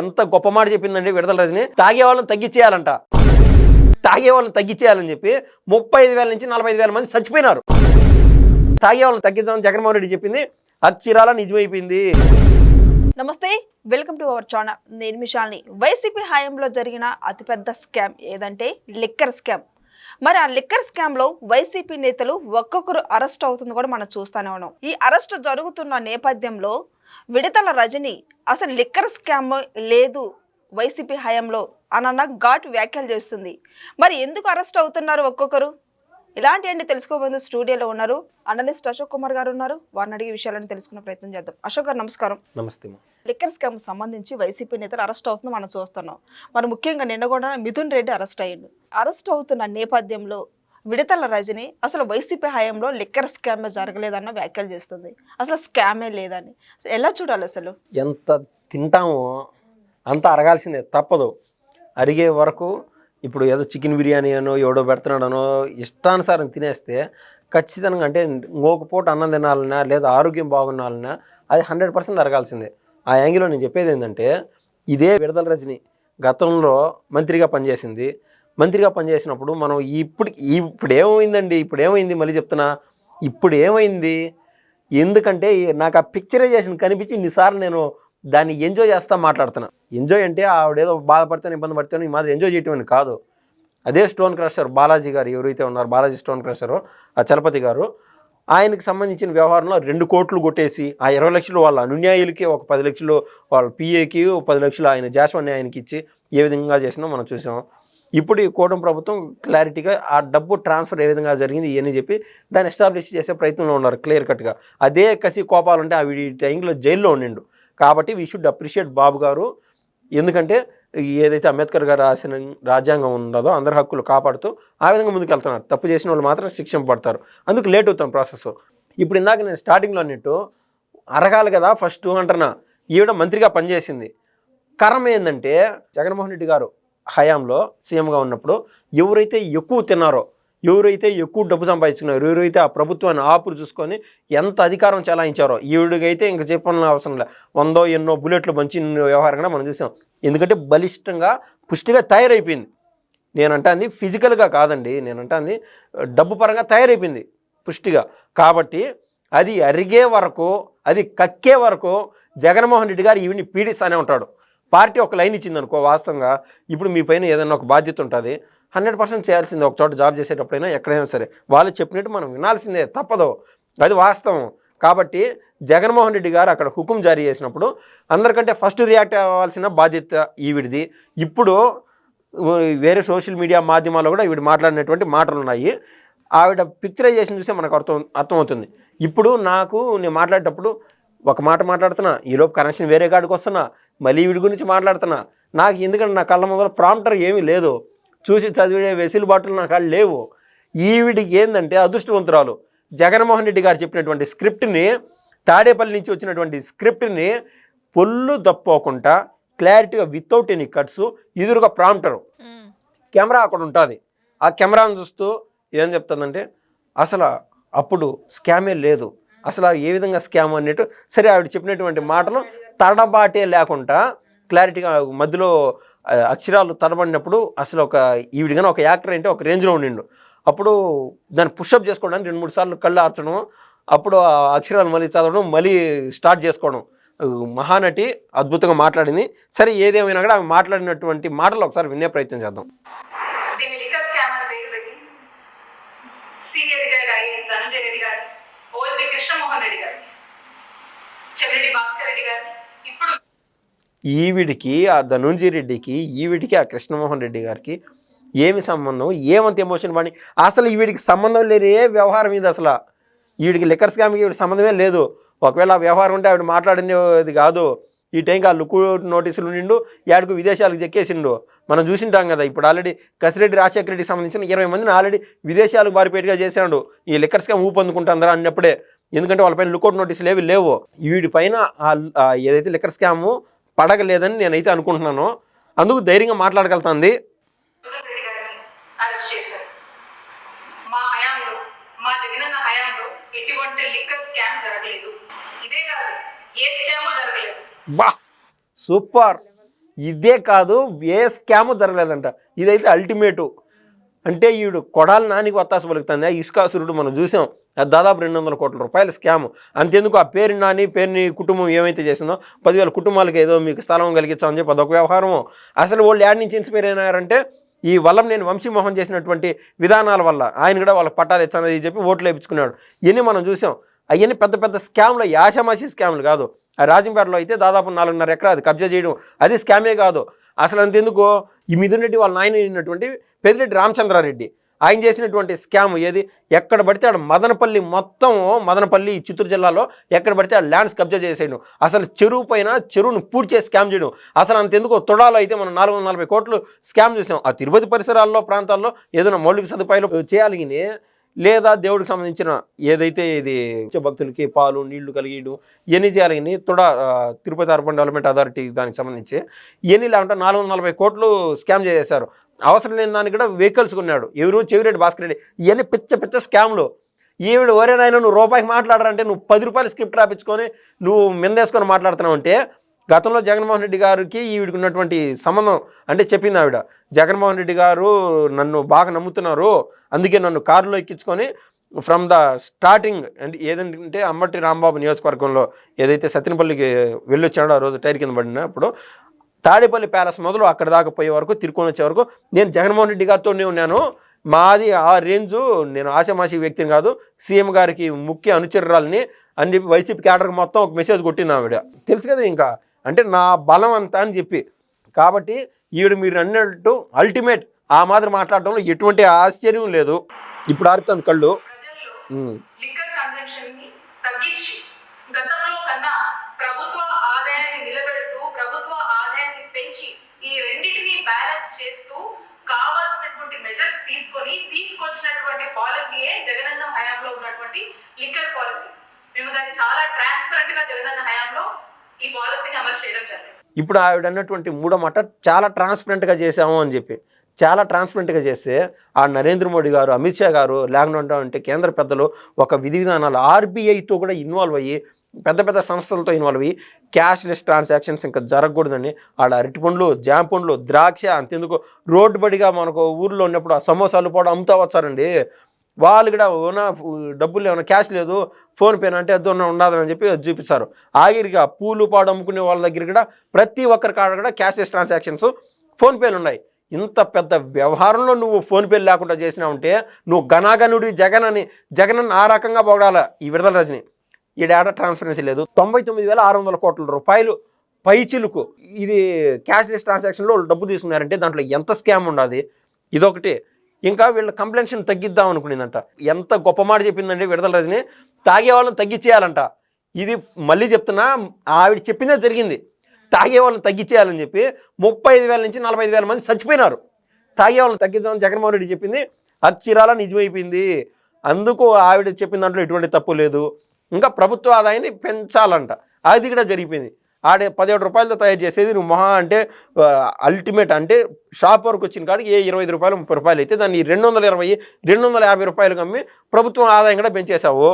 ఎంత గొప్ప మాట చెప్పిందండి విడుదల రజని? తాగే వాళ్ళని తగ్గించేయాలంట. తాగే వాళ్ళని తగ్గించేయాలని చెప్పి ముప్పై ఐదు వేల నుంచి నలభై ఐదు వేల మంది చచ్చిపోయినారు. తాగే వాళ్ళని తగ్గించాలని జగన్మోహన్ రెడ్డి చెప్పింది అక్షరాల నిజమైపోయింది. నమస్తే వెల్కమ్ టు అవర్ ఛానల్. నేను మిషాల్ని వైసీపీ హయాంలో జరిగిన అతిపెద్ద స్కామ్ ఏదంటే లిక్కర్ స్కామ్. మరి ఆ లిక్కర్ స్కామ్లో వైసీపీ నేతలు ఒక్కొక్కరు అరెస్ట్ అవుతుంది కూడా మనం చూస్తూనే ఉన్నాం. ఈ అరెస్ట్ జరుగుతున్న నేపథ్యంలో విడతల రజని అసలు లిక్కర్ స్కామ్ లేదు వైసీపీ హయాంలో అనన్న ఘాట్ వ్యాఖ్యలు చేస్తుంది. మరి ఎందుకు అరెస్ట్ అవుతున్నారు ఒక్కొక్కరు? ఇలాంటి అండి తెలుసుకోబోయే స్టూడియోలో ఉన్నారు అనలిస్ట్ అశోక్ కుమార్ గారు ఉన్నారు. వారిని అడిగే విషయాలను తెలుసుకునే ప్రయత్నం చేద్దాం. అశోక్ గారు నమస్కారం. నమస్తే. లిక్కర్ స్కామ్ సంబంధించి వైసీపీ నేతలు అరెస్ట్ అవుతుంది మనం చూస్తున్నాం. మరి ముఖ్యంగా నిన్న కూడా మిథున్ రెడ్డి అరెస్ట్ అయ్యిండు. అరెస్ట్ అవుతున్న నేపథ్యంలో విడతల రజని అసలు వైసీపీ హయాంలో లిక్కర్ స్కామ్ జరగలేదన్న వ్యాఖ్యలు చేస్తుంది. అసలు స్కామే లేదని. ఎలా చూడాలి అసలు? ఎంత తింటామో అంత అరగాల్సిందే తప్పదు. అరిగే వరకు ఇప్పుడు ఏదో చికెన్ బిర్యానీ అనో ఎవడో పెడుతున్నాడనో ఇష్టానుసారం తినేస్తే ఖచ్చితంగా అంటే ఇంకొక పూట అన్నం తినాలన్నా లేదా ఆరోగ్యం బాగుండాలన్నా అది హండ్రెడ్ పర్సెంట్ అరగాల్సిందే. ఆ యాంగిల్లో నేను చెప్పేది ఏంటంటే ఇదే విడదల రజని గతంలో మంత్రిగా పనిచేసింది. మంత్రిగా పనిచేసినప్పుడు మనం ఇప్పుడు ఇప్పుడు ఏమైందండి ఇప్పుడు ఏమైంది మళ్ళీ చెప్తున్నా. ఇప్పుడు ఏమైంది ఎందుకంటే నాకు ఆ పిక్చరైజేషన్ కనిపించి ఇన్నిసార్లు నేను దాన్ని ఎంజాయ్ చేస్తా మాట్లాడుతున్నా. ఎంజాయ్ అంటే ఆవిడేదో బాధపడితే ఇబ్బంది పడతాను ఈ మాదిరి ఎంజాయ్ చేయటం కాదు. అదే స్టోన్ క్రషర్ బాలాజీ గారు ఎవరైతే ఉన్నారు బాలాజీ స్టోన్ క్రషర్ ఆ చలపతి గారు ఆయనకు సంబంధించిన వ్యవహారంలో రెండు కోట్లు కొట్టేసి ఆ ఇరవై లక్షలు వాళ్ళ అనున్యాయులకి ఒక పది లక్షలు వాళ్ళ పిఏకి ఒక పది లక్షలు ఆయన జాస్వాన్ని ఆయనకి ఇచ్చి ఏ విధంగా చేసినా మనం చూసాం. ఇప్పుడు ఈ కూటమి ప్రభుత్వం క్లారిటీగా ఆ డబ్బు ట్రాన్స్ఫర్ ఏ విధంగా జరిగింది ఇవన్నీ చెప్పి దాన్ని ఎస్టాబ్లిష్ చేసే ప్రయత్నంలో ఉన్నారు క్లియర్ కట్గా. అదే కసి కోపాలంటే ఆ ఈ టైంలో జైల్లో ఉండిండు. కాబట్టి వీ షుడ్ అప్రిషియేట్ బాబు గారు. ఎందుకంటే ఏదైతే అంబేద్కర్ గారు రాసిన రాజ్యాంగం ఉన్నదో అందరి హక్కులు కాపాడుతూ ఆ విధంగా ముందుకు వెళ్తున్నారు. తప్పు చేసిన వాళ్ళు మాత్రం శిక్షణ పడతారు. అందుకు లేట్ అవుతాం ప్రాసెస్ ఇప్పుడు ఇందాక నేను స్టార్టింగ్లో అన్నట్టు అరగాలి కదా ఫస్ట్ అంటున్నా. ఈవిడ మంత్రిగా పనిచేసింది. కరం ఏంటంటే జగన్మోహన్ రెడ్డి గారు హయాంలో సీఎంగా ఉన్నప్పుడు ఎవరైతే ఎక్కువ తిన్నారో ఎవరైతే ఎక్కువ డబ్బు సంపాదించుకున్నారో ఎవరైతే ఆ ప్రభుత్వాన్ని ఆపులు చూసుకొని ఎంత అధికారం చెలాయించారో ఈవిడికైతే ఇంక చెప్పాలని అవసరం లేదు వందో ఎన్నో బుల్లెట్లు మంచి వ్యవహారం కూడా మనం చూసాం. ఎందుకంటే బలిష్టంగా పుష్టిగా తయారైపోయింది. నేనంటే అంది ఫిజికల్గా కాదండి నేనంటే అంది డబ్బు పరంగా తయారైపోయింది పుష్టిగా. కాబట్టి అది అరిగే వరకు అది కక్కే వరకు జగన్మోహన్ రెడ్డి గారు ఈవిని పీడిస్తానే ఉంటాడు. పార్టీ ఒక లైన్ ఇచ్చింది అనుకో వాస్తవంగా ఇప్పుడు మీ పైన ఏదైనా ఒక బాధ్యత ఉంటుంది హండ్రెడ్ పర్సెంట్ చేయాల్సిందే ఒక చోట జాబ్ చేసేటప్పుడైనా ఎక్కడైనా సరే. వాళ్ళు చెప్పినట్టు మనం వినాల్సిందే తప్పదు. అది వాస్తవం. కాబట్టి జగన్మోహన్ రెడ్డి గారు అక్కడ హుకుం జారీ చేసినప్పుడు అందరికంటే ఫస్ట్ రియాక్ట్ అవ్వాల్సిన బాధ్యత ఈవిడిది. ఇప్పుడు వేరే సోషల్ మీడియా మాధ్యమాల్లో కూడా ఈవిడ మాట్లాడినటువంటి మాటలు ఉన్నాయి ఆవిడ పిక్చరైజేషన్ చూస్తే మనకు అర్థం అర్థమవుతుంది. ఇప్పుడు నాకు నేను మాట్లాడేటప్పుడు ఒక మాట మాట్లాడుతున్నా ఈలోపు కనెక్షన్ వేరే కాడికి వస్తున్నా మళ్ళీ వీడి గురించి మాట్లాడుతున్నా. నాకు ఎందుకంటే నా కళ్ళ ముందర ప్రాంప్టర్ ఏమీ లేదు. చూసి చదివే వెసులుబాటులు నా కాళ్ళు లేవు. ఈవిడికి ఏంటంటే అదృష్టవంతురాలు. జగన్మోహన్ రెడ్డి గారు చెప్పినటువంటి స్క్రిప్ట్ని తాడేపల్లి నుంచి వచ్చినటువంటి స్క్రిప్ట్ని పొల్లు తప్పుకోకుండా క్లారిటీగా వితౌట్ ఎనీ కట్స్ ఎదురుగా ప్రాంప్టరు కెమెరా అక్కడ ఉంటుంది. ఆ కెమెరాను చూస్తూ ఏం చెప్తుందంటే అసలు అప్పుడు స్కామే లేదు. అసలు ఏ విధంగా స్కామ్ అన్నట్టు సరే ఆవిడ చెప్పినటువంటి మాటలు తడబాటే లేకుండా క్లారిటీగా మధ్యలో అక్షరాలు తడబడినప్పుడు అసలు ఒక ఈవిడిగానే ఒక యాక్టర్ అంటే ఒక రేంజ్లో ఉండిండు. అప్పుడు దాన్ని పుషప్ చేసుకోవడానికి రెండు మూడు సార్లు కళ్ళు ఆర్చడం అప్పుడు ఆ అక్షరాలు మళ్ళీ చదవడం మళ్ళీ స్టార్ట్ చేసుకోవడం. మహానటి అద్భుతంగా మాట్లాడింది. సరే ఏదేమైనా కూడా ఆమె మాట్లాడినటువంటి మాటలు ఒకసారి వినే ప్రయత్నం చేద్దాం. కృష్ణమోహన్ రెడ్డి గారు చెవిరెడ్డి భాస్కర్ రెడ్డి గారు ఈవిడికి ఆ ధనుంజయ రెడ్డికి ఈవిడికి ఆ కృష్ణమోహన్ రెడ్డి గారికి ఏమి సంబంధం? ఏమంత ఎమోషన్ పని అసలు ఈవిడికి సంబంధం లేని ఏ వ్యవహారం ఇది అసలు. ఈవిడికి లిక్కర్ స్కామ్కి ఈవిడ సంబంధమే లేదు. ఒకవేళ ఆ వ్యవహారం ఉంటే ఆవిడ మాట్లాడినది కాదు. ఈ టైంకి ఆ లుక్ నోటీసులు నిండు ఏడుకు విదేశాలకు చెక్కేసిండు. మనం చూసింటాం కదా ఇప్పుడు ఆల్రెడీ కసిరెడ్డి రాజశేఖర రెడ్డికి సంబంధించిన ఇరవై మందిని ఆల్రెడీ విదేశాలకు బారిపేటగా చేశాడు. ఈ లిక్కర్ స్కామ్ ఊపందుకుంటుందా అన్నప్పుడే. ఎందుకంటే వాళ్ళపైన లుకౌట్ నోటీసులు ఏవి లేవు. వీడి పైన ఏదైతే లిక్కర్ స్కామ్ పడగలేదని నేనైతే అనుకుంటున్నాను. అందుకు ధైర్యంగా మాట్లాడగలుగుతుంది. మా హయాంలో మా జగనన్న హయాంలో ఎటువంటి లిక్కర్ స్కామ్ జరగలేదు. ఇదే కాదు ఏ స్కామ్ జరగలేదు. బా! సూపర్. ఇదే కాదు ఏ స్కాము జరగలేదంట. ఇదైతే అల్టిమేటు. అంటే ఈడు కొడాలి నానికి వత్తాస పలుకుతుంది. ఆ ఇసుకాసురుడు మనం చూసాం. అది దాదాపు రెండు వందల కోట్ల రూపాయల స్కామ్. అంతెందుకు ఆ పేరు నాని పేరుని కుటుంబం ఏమైతే చేసిందో పదివేల కుటుంబాలకు ఏదో మీకు స్థలం కలిగించామని చెప్పి అదొక వ్యవహారం అసలు వాళ్ళు యాడ్ నుంచి ఇన్స్పైర్ అయినారంటే ఈ వల్ల నేను వంశీమోహన్ చేసినటువంటి విధానాల వల్ల ఆయన కూడా వాళ్ళకి పట్టాలు ఇచ్చానని చెప్పి ఓట్లు వేయించుకున్నాడు ఇవన్నీ మనం చూసాం. అవన్నీ పెద్ద పెద్ద స్కామ్లు యాషమాషి స్కామ్లు కాదు. రాజంపేటలో అయితే దాదాపు నాలుగున్నర ఎకరా అది కబ్జా చేయడం అది స్కామే కాదు. అసలు అంతెందుకు? ఈ మిథున్ రెడ్డి వాళ్ళ నాయన అయినటువంటి పెద్దిరెడ్డి రామచంద్రారెడ్డి ఆయన చేసినటువంటి స్కామ్ ఏది? ఎక్కడ పడితే ఆడ మదనపల్లి మొత్తం మదనపల్లి చిత్తూరు జిల్లాలో ఎక్కడ పడితే ఆ ల్యాండ్స్ కబ్జా చేసేయడం. అసలు చెరువు పైన చెరువును పూర్తి చేసి స్కామ్ చేయడం. అసలు అంతెందుకు? తొడాలో అయితే మనం నాలుగు వందల నలభై కోట్లు స్కామ్ చేసాం. ఆ తిరుపతి పరిసరాల్లో ప్రాంతాల్లో ఏదైనా మౌలిక సదుపాయాలు చేయాలి కానీ లేదా దేవుడికి సంబంధించిన ఏదైతే ఇది భక్తులకి పాలు నీళ్ళు కలిగియడం ఎన్ని చేయాలి తొడ తిరుపతి అర్బన్ డెవలప్మెంట్ అథారిటీ దానికి సంబంధించి ఎన్ని లేకుండా నాలుగు వందల నలభై కోట్లు స్కామ్ చేసేశారు. అవసరం లేని దానికి కూడా వెహికల్స్ కొన్నాడు. ఎవరు చెవిరెడ్డి భాస్కర్ రెడ్డి. ఇవన్నీ పిచ్చ పిచ్చ స్కామ్లు. ఈవిడ ఒరే నువ్వు రూపాయికి మాట్లాడరంటే నువ్వు పది రూపాయలు స్క్రిప్ట్ రాపించుకొని నువ్వు మిందేసుకొని మాట్లాడుతున్నావు అంటే గతంలో జగన్మోహన్ రెడ్డి గారికి ఈవిడికి ఉన్నటువంటి సంబంధం అంటే చెప్పింది ఆవిడ. జగన్మోహన్ రెడ్డి గారు నన్ను బాగా నమ్ముతున్నారు అందుకే నన్ను కారులో ఎక్కించుకొని ఫ్రమ్ ద స్టార్టింగ్ అంటే ఏదంటే అమ్మటి రాంబాబు నియోజకవర్గంలో ఏదైతే సత్యనపల్లికి వెళ్ళొచ్చాడో ఆ రోజు టైర్ కింద పడినప్పుడు తాడేపల్లి ప్యాలెస్ మొదలు అక్కడ దాకా పోయే వరకు తిరుకొని వచ్చే వరకు నేను జగన్మోహన్ రెడ్డి గారితోనే ఉన్నాను. మాది ఆ రేంజు నేను ఆశామాషి వ్యక్తిని కాదు సీఎం గారికి ముఖ్య అనుచరురాలని అన్ని వైసీపీ క్యాడర్కి మొత్తం ఒక మెసేజ్ కొట్టింది ఆవిడ. తెలుసు కదా ఇంకా అంటే నా బలం అంతా అని చెప్పి. కాబట్టి ఈవిడ మీరు అన్నట్టు అల్టిమేట్ ఆ మాదిరి మాట్లాడడంలో ఎటువంటి ఆశ్చర్యం లేదు. ఇప్పుడు ఆరుతుంది కళ్ళు. మెజర్స్ తీసుకొని తీసుకొచ్చినటువంటి పాలసీయే జగనన్న హయాంలో ఉన్నటువంటి లిక్కర్ పాలసీ మేము దాన్ని చాలా ట్రాన్స్పరెంట్గా జగనన్న హయాంలో ఈ పాలసీని అమలు చేయడం జరిగింది. ఇప్పుడు ఆవిడ అన్నటువంటి మూడో మాట చాలా ట్రాన్స్పరెంట్గా చేశాము అని చెప్పి చాలా ట్రాన్స్పరెంట్గా చేస్తే ఆ నరేంద్ర మోడీ గారు అమిత్ షా గారు లేకుండా అంటే కేంద్ర పెద్దలు ఒక విధి విధానాలు ఆర్బీఐతో కూడా ఇన్వాల్వ్ అయ్యి పెద్ద పెద్ద సంస్థలతో ఇన్వాల్వ్ అయ్యి క్యాష్లెస్ ట్రాన్సాక్షన్స్ ఇంకా జరగకూడదని ఆడ అరటి పండ్లు జామ పండ్లు ద్రాక్ష అంతెందుకు రోడ్డు బడిగా మనకు ఊర్లో ఉన్నప్పుడు ఆ సమోసాలు కూడా అమ్ముతా వచ్చారండి. వాళ్ళు కూడా ఓనా డబ్బులు ఏమైనా క్యాష్ లేదు ఫోన్పే అంటే అది ఉండదని చెప్పి అది చూపిస్తారు. ఆఖరిగా పూలు పాడు అమ్ముకునే వాళ్ళ దగ్గర కూడా ప్రతి ఒక్కరి కాడ కూడా క్యాష్లెస్ ట్రాన్సాక్షన్స్ ఫోన్పేలు ఉన్నాయి. ఇంత పెద్ద వ్యవహారంలో నువ్వు ఫోన్పేలు లేకుండా చేసినా ఉంటే నువ్వు ఘనాగనుడి జగన్ అని జగన్ ఆ రకంగా పొగడాల ఈ విడుదల రజని? ఈ డేటా ట్రాన్స్పరెన్సీ లేదు. తొంభై తొమ్మిది వేల ఆరు వందల కోట్ల రూపాయలు పైచిలుకు ఇది క్యాష్లెస్ ట్రాన్సాక్షన్లో వాళ్ళు డబ్బు తీసుకున్నారంటే దాంట్లో ఎంత స్కామ్ ఉండదు? ఇదొకటి. ఇంకా వీళ్ళ కంప్లైంట్స్ని తగ్గిద్దాం అనుకునేదంట. ఎంత గొప్ప మాట చెప్పిందండి విడుదల రజని తాగే వాళ్ళని తగ్గించేయాలంట ఇది మళ్ళీ చెప్తున్నా ఆవిడ చెప్పిందే జరిగింది. తాగే వాళ్ళని తగ్గించేయాలని చెప్పి ముప్పై ఐదు వేల నుంచి నలభై ఐదు వేల మంది చచ్చిపోయినారు. తాగే వాళ్ళని తగ్గించామని జగన్మోహన్ రెడ్డి చెప్పింది. అచ్చిరాల నిజమైపోయింది. అందుకు ఆవిడ చెప్పిన దాంట్లో ఎటువంటి తప్పు లేదు. ఇంకా ప్రభుత్వ ఆదాయాన్ని పెంచాలంట. అది కూడా జరిగిపోయింది. ఆడే పదిహేడు రూపాయలతో తయారు చేసేది నువ్వు మహా అంటే అల్టిమేట్ అంటే షాప్ వరకు వచ్చిన కాడికి ఏ ఇరవై రూపాయలు ముప్పై రూపాయలు అయితే దాన్ని రెండు వందల ఇరవై రెండు వందల యాభై రూపాయలు అమ్మి ప్రభుత్వం ఆదాయం కూడా పెంచేశావు.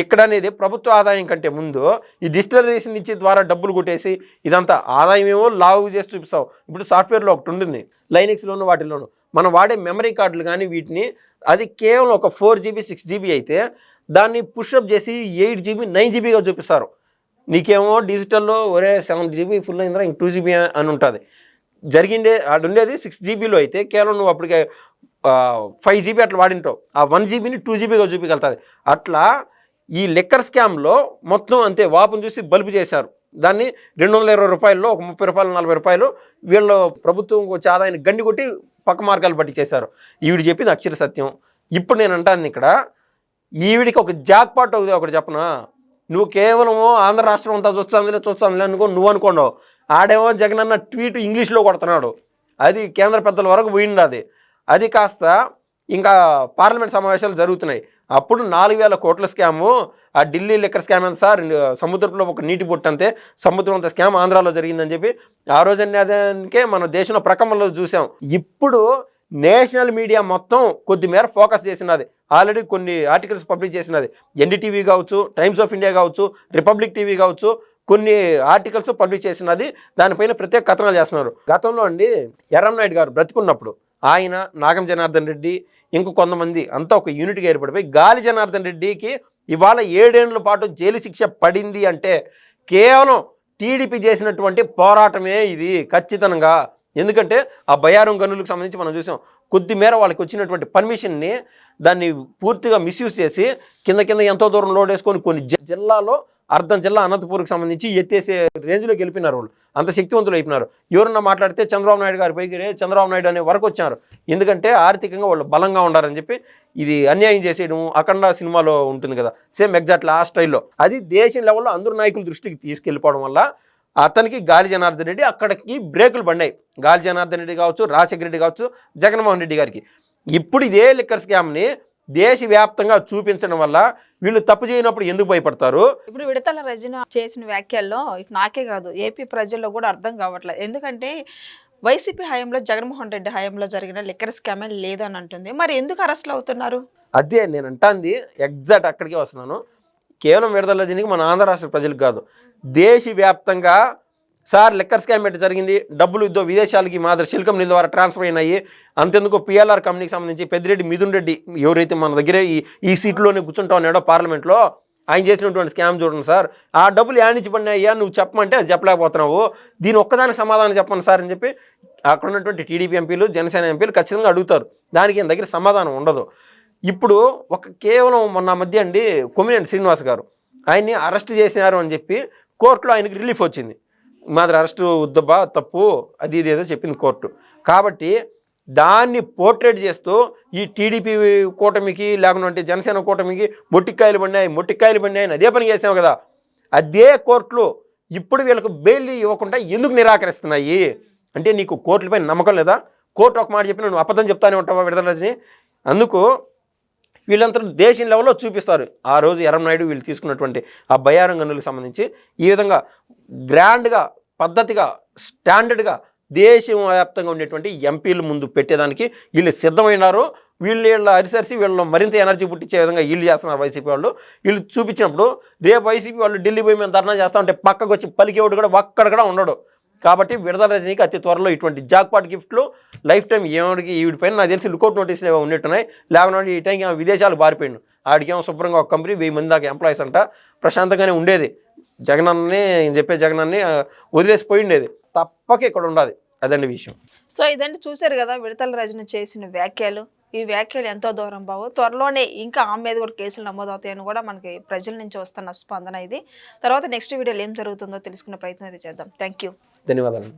ఇక్కడ అనేది ప్రభుత్వ ఆదాయం కంటే ముందు ఈ డిజిటలైజేషన్ ఇచ్చే ద్వారా డబ్బులు కొట్టేసి ఇదంతా ఆదాయం ఏమో లావు చేసి చూపిస్తావు. ఇప్పుడు సాఫ్ట్వేర్లో ఒకటి ఉంటుంది లైనిక్స్లోను వాటిలోను. మనం వాడే మెమరీ కార్డులు కానీ వీటిని అది కేవలం ఒక ఫోర్ జీబీ సిక్స్ జీబీ అయితే దాన్ని పుషప్ చేసి ఎయిట్ జీబీ నైన్ జీబీగా చూపిస్తారు. నీకేమో డిజిటల్లో ఒరే సెవెన్ జీబీ ఫుల్ అయిందిరా ఇంక టూ జీబీ అని ఉంటుంది. జరిగిండే అది ఉండేది సిక్స్ జీబీలో అయితే కేవలం నువ్వు అప్పటికే ఫైవ్ జీబీ అట్లా వాడింటావు. ఆ వన్ జీబీని టూ జీబీగా చూపించగలుగుతుంది అట్లా ఈ లెక్కర్ స్కామ్లో మొత్తం అంతే వాపును చూసి బల్బు చేశారు. దాన్ని రెండు వందల ఇరవై రూపాయల్లో ఒక ముప్పై రూపాయలు నలభై రూపాయలు వీళ్ళు ప్రభుత్వం వచ్చే ఆదాయాన్ని గండి కొట్టి పక్క మార్గాలు పట్టి చేశారు ఈవిడ చెప్పింది అక్షర సత్యం. ఇప్పుడు నేను అంటాను ఇక్కడ ఈవిడికి ఒక జాక్ పాట్ ఒకటి చెప్పనా? నువ్వు కేవలము ఆంధ్ర రాష్ట్రం అంతా చూస్తాందిలే చూస్తాందిలే అనుకో నువ్వు అనుకోండు ఆడేమో జగన్ అన్న ట్వీట్ ఇంగ్లీష్లో కొడుతున్నాడు. అది కేంద్ర పెద్దల వరకు పోయింది అది. అది కాస్త ఇంకా పార్లమెంట్ సమావేశాలు జరుగుతున్నాయి. అప్పుడు నాలుగు వేల కోట్ల స్కాము ఆ ఢిల్లీ లెక్కర్ స్కామ్ అంత సార్? సముద్రంలో ఒక నీటి బొట్టు అంతే. సముద్రం అంత స్కామ్ ఆంధ్రాలో జరిగిందని చెప్పి ఆ రోజు అదానికే మన దేశంలో ప్రకంపనలో చూసాం. ఇప్పుడు నేషనల్ మీడియా మొత్తం కొద్ది మేర ఫోకస్ చేసినది. ఆల్రెడీ కొన్ని ఆర్టికల్స్ పబ్లిష్ చేసినది. ఎన్డీటీవీ కావచ్చు టైమ్స్ ఆఫ్ ఇండియా కావచ్చు రిపబ్లిక్ టీవీ కావచ్చు కొన్ని ఆర్టికల్స్ పబ్లిష్ చేసినది. దానిపైన ప్రత్యేక కథనాలు చేస్తున్నారు. గతంలో అండి ఎర్రంనాయుడు గారు బ్రతికున్నప్పుడు ఆయన నాగం జనార్దన్ రెడ్డి ఇంకో కొంతమంది అంతా ఒక యూనిట్గా ఏర్పడిపోయి గాలి జనార్దన్ రెడ్డికి ఇవాళ ఏడేళ్ళ పాటు జైలు శిక్ష పడింది అంటే కేవలం టీడీపీ చేసినటువంటి పోరాటమే ఇది ఖచ్చితంగా. ఎందుకంటే ఆ బయారం గనులకు సంబంధించి మనం చూసాం కొద్ది మేర వాళ్ళకి వచ్చినటువంటి పర్మిషన్ని దాన్ని పూర్తిగా మిస్యూజ్ చేసి కింద కింద ఎంతో దూరం లోడ్ వేసుకొని కొన్ని జిల్లాలో అర్ధం జిల్లా అనంతపూర్కి సంబంధించి ఎత్తేసే రేంజ్లో గెలిపినారు వాళ్ళు. అంత శక్తివంతులు అయిపోయినారు. ఎవరన్నా మాట్లాడితే చంద్రబాబు నాయుడు గారి పైకి రే చంద్రబాబు నాయుడు అనే వరకు వచ్చారు. ఎందుకంటే ఆర్థికంగా వాళ్ళు బలంగా ఉండారని చెప్పి ఇది అన్యాయం చేసేయడం అఖండ సినిమాలో ఉంటుంది కదా సేమ్ ఎగ్జాక్ట్లీ ఆ స్టైల్లో. అది దేశం లెవెల్లో అందరు నాయకుల దృష్టికి తీసుకెళ్ళిపోవడం వల్ల అతనికి గాలి జనార్దన్ రెడ్డి అక్కడికి బ్రేకులు పడినాయి. గాలి జనార్దన్ రెడ్డి కావచ్చు రాజశేఖర రెడ్డి కావచ్చు జగన్మోహన్ రెడ్డి గారికి. ఇప్పుడు ఇదే లిక్కర్ స్కామ్ని దేశవ్యాప్తంగా చూపించడం వల్ల వీళ్ళు తప్పు చేయనప్పుడు ఎందుకు భయపడతారు? ఇప్పుడు విడతల రజన చేసిన వ్యాఖ్యల్లో నాకే కాదు ఏపీ ప్రజల్లో కూడా అర్థం కావట్లేదు. ఎందుకంటే వైసీపీ హయాంలో జగన్మోహన్ రెడ్డి హయాంలో జరిగిన లిక్కర్ స్కామే లేదని అంటుంది మరి ఎందుకు అరెస్టులు అవుతున్నారు? అదే నేను అంటాంది ఎగ్జాక్ట్ అక్కడికే వస్తున్నాను. కేవలం విడుదల దీనికి మన ఆంధ్ర రాష్ట్ర ప్రజలకు కాదు దేశవ్యాప్తంగా సార్ లెక్కర్ స్కామ్ ఎట్ట జరిగింది? డబ్బులు ఇద్దో విదేశాలకి మాదిరి శిల్కం నిధుల ద్వారా ట్రాన్స్ఫర్ అయినాయి. అంతెందుకు పిఎల్ఆర్ కంపెనీకి సంబంధించి పెద్దిరెడ్డి మిథున్ రెడ్డి ఎవరైతే మన దగ్గర ఈ ఈ సీట్లోనే కూర్చుంటా ఉన్నాడో పార్లమెంట్లో ఆయన చేసినటువంటి స్కామ్ చూడండి సార్. ఆ డబ్బులు యానిచ్చి పడినాయ్యా నువ్వు చెప్పమంటే అది చెప్పలేకపోతున్నావు. దీని ఒక్కదానికి సమాధానం చెప్పండి సార్ అని చెప్పి అక్కడ ఉన్నటువంటి టీడీపీ ఎంపీలు జనసేన ఎంపీలు ఖచ్చితంగా అడుగుతారు. దానికి ఈయన దగ్గర సమాధానం ఉండదు. ఇప్పుడు ఒక కేవలం మొన్న మధ్య అండి కొమినేని శ్రీనివాస్ గారు ఆయన్ని అరెస్ట్ చేసినారు అని చెప్పి కోర్టులో ఆయనకి రిలీఫ్ వచ్చింది. మాదిరి అరెస్ట్ వద్దబ్బా తప్పు అది ఇది ఏదో చెప్పింది కోర్టు. కాబట్టి దాన్ని పోర్ట్రేట్ చేస్తూ ఈ టీడీపీ కూటమికి లేకుంటే జనసేన కూటమికి మొట్టికాయలు పడినాయి మొట్టికాయలు పడినాయి అదే పని చేసాం కదా. అదే కోర్టులు ఇప్పుడు వీళ్ళకు బెయిల్ ఇవ్వకుండా ఎందుకు నిరాకరిస్తున్నాయి? అంటే నీకు కోర్టులపై నమ్మకం లేదా? కోర్టు ఒక మాట చెప్పిన నువ్వు అబద్ధం చెప్తానే ఉంటావా విడుదల అందుకు వీళ్ళంతా దేశం లెవెల్లో చూపిస్తారు. ఆ రోజు ఎర్రంనాయుడు వీళ్ళు తీసుకున్నటువంటి ఆ బయారంగనులకు సంబంధించి ఈ విధంగా గ్రాండ్గా పద్ధతిగా స్టాండర్డ్గా దేశం వ్యాప్తంగా ఉండేటువంటి ఎంపీలు ముందు పెట్టేదానికి వీళ్ళు సిద్ధమైనారు. వీళ్ళు వీళ్ళ అరిసరిసి వీళ్ళు మరింత ఎనర్జీ పుట్టించే విధంగా వీళ్ళు చేస్తున్నారు వైసీపీ వాళ్ళు. వీళ్ళు చూపించినప్పుడు రేపు వైసీపీ వాళ్ళు ఢిల్లీ పోయి మేము ధర్నా చేస్తా ఉంటే పక్కకు వచ్చి పలికేవాడు కూడా ఒక్కడ కూడా ఉండడు. కాబట్టి విడుదల రజనీకి అతి త్వరలో ఇటువంటి జాక్పాట్ గిఫ్ట్లు లైఫ్ టైం ఏమిడికి వీడిపైన నాకు తెలిసి లుకౌట్ నోటీసులు ఏవో ఉన్నట్టున్నాయి. లేకపోతే ఈ టైంకి ఏమో విదేశాలు పారిపోయిండు ఆడికేమో శుభ్రంగా ఒక కంపెనీ వెయ్యి మంది దాకా ఎంప్లాయీస్ అంట. ప్రశాంతంగానే ఉండేది. జగనన్నని చెప్పే జగనన్ని వదిలేసిపోయి ఉండేది. తప్పక ఇక్కడ ఉండాలి. అదండి విషయం. సో ఇదంటే చూశారు కదా విడతల రజన చేసిన వ్యాఖ్యలు. ఈ వ్యాఖ్యలు ఎంతో దూరం బావు. త్వరలోనే ఇంకా ఆమె మీద కూడా కేసులు నమోదవుతాయని కూడా మనకి ప్రజల నుంచి వస్తున్న స్పందన ఇది. తర్వాత నెక్స్ట్ వీడియోలో ఏం జరుగుతుందో తెలుసుకునే ప్రయత్నం అయితే చేద్దాం. థ్యాంక్ యూ ధన్యవాదాలు.